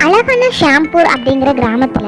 அழகான ஷாம்பூர் அப்படிங்கிற கிராமத்துல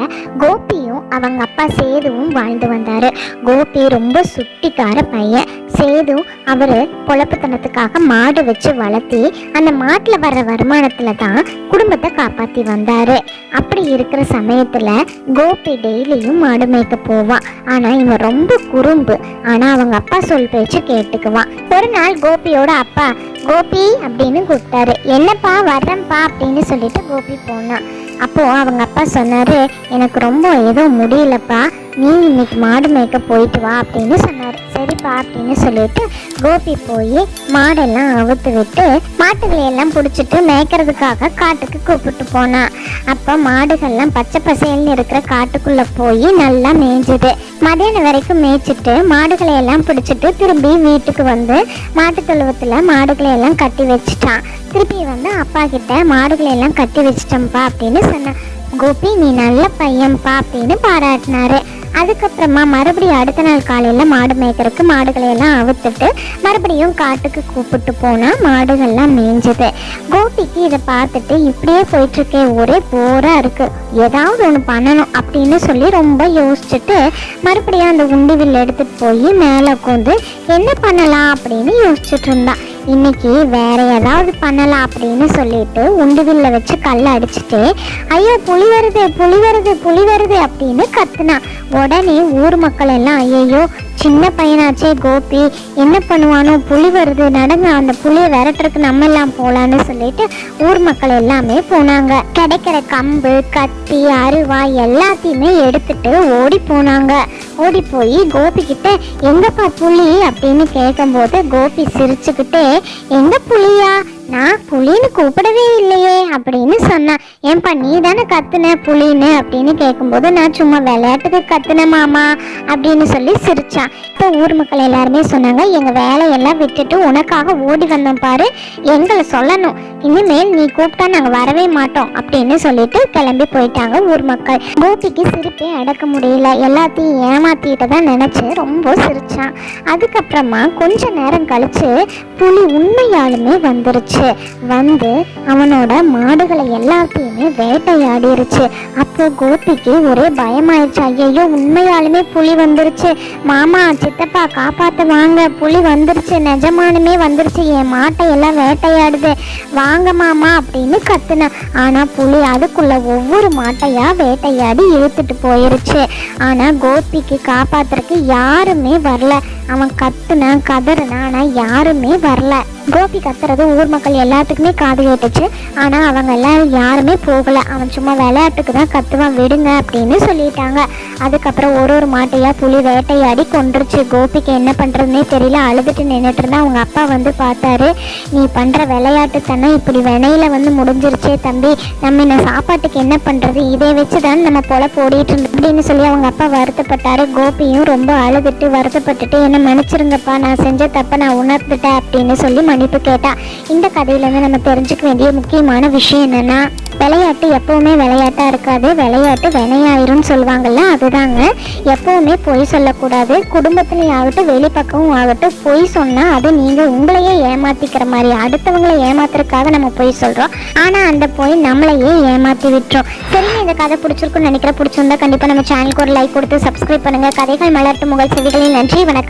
கோபியும் அவங்க அப்பா சேதுவும் வாழ்ந்து வந்தாரு. கோபி ரொம்ப சுட்டிக்கார பையன். சேது அவரு பொழப்புத்தனத்துக்காக மாடு வச்சு வளர்த்தி அந்த மாட்டுல வர்ற வருமானத்துல தான் குடும்பத்தை காப்பாத்தி வந்தாரு. அப்படி இருக்கிற சமயத்துல கோபி டெய்லியும் மாடு மேய்க்க போவான். ஆனா இவன் ரொம்ப குறும்பு. ஆனா அவங்க அப்பா சொல் பேச்சு கேட்டுக்குவான். ஒரு நாள் கோபியோட அப்பா கோபி அப்படின்னு கூப்பிட்டாரு. என்னப்பா வர்றேன்ப்பா அப்படின்னு சொல்லிட்டு கோபி போனான். அப்போது அவங்க அப்பா சொன்னார் எனக்கு ரொம்ப எதுவும் முடியலப்பா. நீ இன்னைக்கு மாடு மேய்க்க போயிட்டு வா அப்படின்னு சொன்னார். சரிப்பா அப்படின்னு சொல்லிட்டு கோபி போய் மாடெல்லாம் அவுத்து விட்டு மாட்டுகளை எல்லாம் பிடிச்சிட்டு மேய்க்கிறதுக்காக காட்டுக்கு கூப்பிட்டு போனான் அப்போ மாடுகள்லாம் பச்சை பசேல்னு இருக்கிற காட்டுக்குள்ள போய் நல்லா மேய்ஞ்சுது மதியானம் வரைக்கும் மேய்ச்சிட்டு மாடுகளை எல்லாம் பிடிச்சிட்டு திரும்பி வீட்டுக்கு வந்து மாட்டு தொழுவத்தில் மாடுகளை எல்லாம் கட்டி வச்சுட்டான். திருப்பி வந்து அப்பா கிட்ட மாடுகளை எல்லாம் கட்டி வச்சிட்டேன்ப்பா அப்படின்னு சொன்னான். கோபி நீ நல்ல பையன்ப்பா அப்படின்னு பாராட்டினாரு. அதுக்கப்புறமா மறுபடியும் அடுத்த நாள் காலையில் மாடு மேய்க்கிறதுக்கு மாடுகளை எல்லாம் அவுத்துட்டு மறுபடியும் காட்டுக்கு கூப்பிட்டு போனால் மாடுகள்லாம் மேய்ஞ்சது கோபிக்கு இதை பார்த்துட்டு இப்படியே போயிட்டுருக்கே ஒரே போராக இருக்குது ஏதாவது ஒன்று பண்ணணும் அப்படின்னு சொல்லி ரொம்ப யோசிச்சுட்டு மறுபடியும் அந்த உண்டிவில் எடுத்துகிட்டு போய் மேலே உட்காந்து என்ன பண்ணலாம்? அப்படின்னு யோசிச்சுட்டு இருந்தான் இன்னைக்கு வேற ஏதாவது பண்ணலாம் அப்படின்னு சொல்லிட்டு உண்டுவில்ல வச்சு கல் அடிச்சுட்டு ஐயோ புலி வருது புலி வருது புலி வருது அப்படின்னு கத்துனா. உடனே ஊர் மக்கள் எல்லாம் ஐயோ சின்ன பையனாச்சே கோபி. என்ன பண்ணுவானோ புலி வருது நடந்து அந்த புளியை விரட்டுறதுக்கு நம்ம எல்லாம் போகலான்னு சொல்லிட்டு ஊர் மக்கள் எல்லாமே போனாங்க. கிடைக்கிற கம்பு கத்தி அருவா எல்லாத்தையுமே எடுத்துட்டு ஓடி போனாங்க. ஓடி போய் கோபி கிட்ட எங்கப்பா புலி? அப்படின்னு கேட்கும்போது கோபி சிரிச்சுக்கிட்டே எங்க புலியா? நான் புலின்னு கூப்பிடவே இல்லையே அப்படின்னு சொன்னான் ஏன்பா நீ தானே கத்துன புலின்னு அப்படின்னு கேட்கும்போது நான் சும்மா விளையாட்டுக்கு கத்துன மாமா அப்படின்னு சொல்லி சிரிச்சான். இப்போ ஊர் மக்கள் எல்லாருமே சொன்னாங்க எங்க வேலையெல்லாம் விட்டுட்டு உனக்காக ஓடி வந்தோம் பாரு எங்களை சொல்லணும். இனிமேல் நீ கூப்பிட்டா நாங்க வரவே மாட்டோம் அப்படின்னு சொல்லிட்டு கிளம்பி போயிட்டாங்க ஊர் மக்கள். கோபிக்கு சிரிப்பே அடக்க முடியல. எல்லாத்தையும் ஏமாத்திட்டு தான் நினைச்சு ரொம்ப சிரிச்சான். அதுக்கப்புறமா கொஞ்ச நேரம் கழிச்சு புலி உண்மையாலுமே வந்துருச்சு. வந்து அவனோட மாடுகளை எல்லாத்தையுமே வேட்டையாடிருச்சு. அப்போ கோபிக்கு ஒரே பயமாயிடுச்சு. ஐயோ உண்மையாலுமே புலி வந்துருச்சு. மாமா சித்தப்பா காப்பாற்ற வாங்க. புலி வந்துருச்சு. நிஜமானுமே வந்துருச்சு. என் மாட்டை எல்லாம் வேட்டையாடுது. வாங்க மாமா அப்படின்னு கத்துனேன் ஆனா புலி அதுக்குள்ள ஒவ்வொரு மாட்டையா வேட்டையாடி இழுத்துட்டு போயிருச்சு. ஆனா கோபிக்கு காப்பாத்துறதுக்கு யாருமே வரல. அவன் கத்துனான் கதறினான் ஆனால் யாருமே வரல. கோபி கத்துறது ஊர் மக்கள் எல்லாத்துக்குமே காது கேட்டுச்சு. ஆனால் அவங்க எல்லாரும் யாருமே போகல. அவன் சும்மா விளையாட்டுக்கு தான் கத்துவான் விடுங்க அப்படின்னு சொல்லிட்டாங்க. அதுக்கப்புறம் ஒரு ஒரு மாட்டையாக புலி வேட்டையாடி கொண்டுருச்சு கோபிக்கு என்ன பண்ணுறதுனே தெரியல. அழுதுட்டு நின்றுட்டு இருந்தா அவங்க அப்பா வந்து பார்த்தாரு நீ பண்ணுற விளையாட்டுத்தனம் இப்படி வினையில வந்து முடிஞ்சிருச்சே தம்பி. நம்ம என்ன சாப்பாட்டுக்கு என்ன பண்ணுறது இதை வச்சு தான் நம்ம பொழப்பு ஓடிட்டு இருந்தோம் அப்படின்னு சொல்லி அவங்க அப்பா வருத்தப்பட்டாரு. கோபியும் ரொம்ப அழுதுட்டு வருத்தப்பட்டுட்டு என்ன மன்னிச்சிருங்கப்பா. நான் செஞ்ச தப்பை நான் உணர்ந்துட்டேன் அப்படின்னு சொல்லி மன்னிப்பு கேட்டா இந்த கதையிலேருந்து நம்ம தெரிஞ்சுக்க வேண்டிய முக்கியமான விஷயம் என்னன்னா விளையாட்டு எப்பவுமே விளையாட்டா இருக்காது விளையாட்டு வினையாயிரும்னு சொல்லுவாங்கல்ல அதுதாங்க. எப்பவுமே பொய் சொல்லக்கூடாது குடும்பத்துலேயும் ஆகட்டும் வெளிப்பக்கமும் ஆகட்டும் பொய் சொன்னா அது நீங்க உங்களையே ஏமாத்திக்கிற மாதிரி அடுத்தவங்களை ஏமாத்துறதுக்காக நம்ம பொய் சொல்றோம். ஆனா அந்த பொய் நம்மளையே ஏமாத்தி விட்டுரும். சரிங்க இந்த கதை பிடிச்சிருக்குன்னு நினைக்கிற பிடிச்சிருந்தா கண்டிப்பா நம்ம சேனலுக்கு ஒரு லைக் கொடுத்து சப்ஸ்கிரைப் பண்ணுங்க. கதைகள் மலர்ட்டு முகல் செவிகளில் நன்றி வணக்கம்.